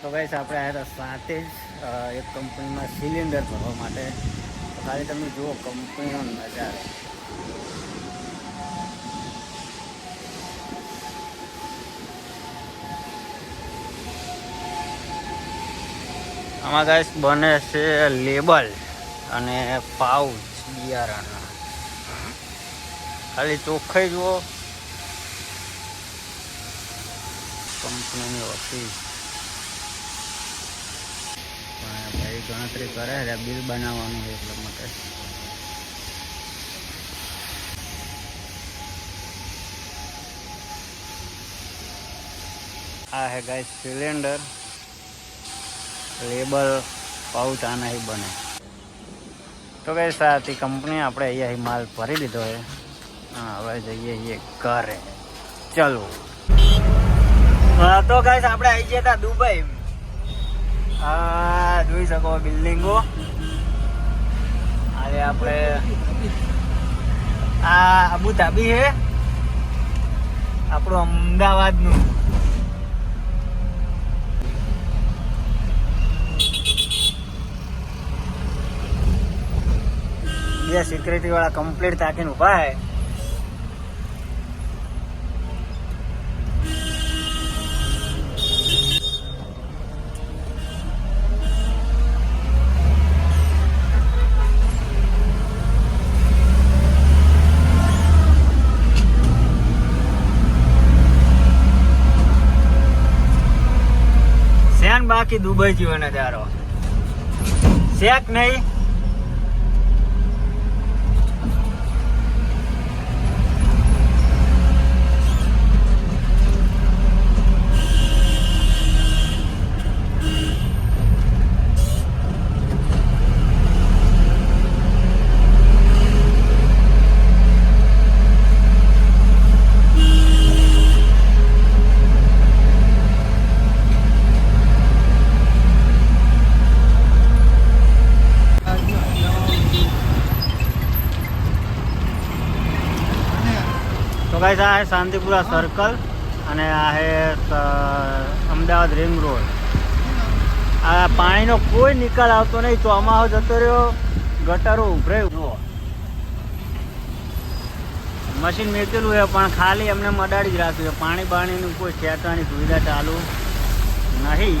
તો ગાઈસ આપણે આવ્યા હતા સાથે જ એક કંપનીમાં સિલિન્ડર ભરવા માટે. ખાલી તમે જુઓ કંપનીનો નજારો. આમાં ગાઈસ બને છે લેબલ અને પાઉચ બિયારણ ખાલી ચોખ્ખાઈ જુઓ. કંપનીની ઓફિસ ગણતરી કરે છે બિલ બનાવવાનું છે એટલા માટે. આ હે ગાઈસ સિલિન્ડર. લેબલ પાઉચ આના બને. તો કઈ સાથી કંપની, આપણે અહીંયા માલ ભરી લીધો છે હવે જઈએ છીએ ઘરે. ચલો. તો ગાઈસ આપણે આવી ગયા હતા દુબઈ. જોઈ શકો બિલ્ડિંગો. આજે આપણે આ અબુ ધાબી છે. આપણું અમદાવાદનું. બે સિક્યુરિટી વાળા કમ્પ્લીટ થાકીને ઊભા હે બાકી દુબઈ જીવન નજારો શેક નહીં? તો ગાઈસ આ શાંતિપુરા સર્કલ અને આ છે અમદાવાદ રિંગ રોડ આ પાણીનો કોઈ નિકાલ આવતો નહીં, ચોમાહો જતો રહ્યો, ગટરો ઉભરે, જુઓ. મશીન મેકેલું છે, પણ ખાલી એમને મડાડી જ રાખ્યું છે. પાણી બાણીનું કોઈ ખેંચવાની સુવિધા ચાલુ નહીં.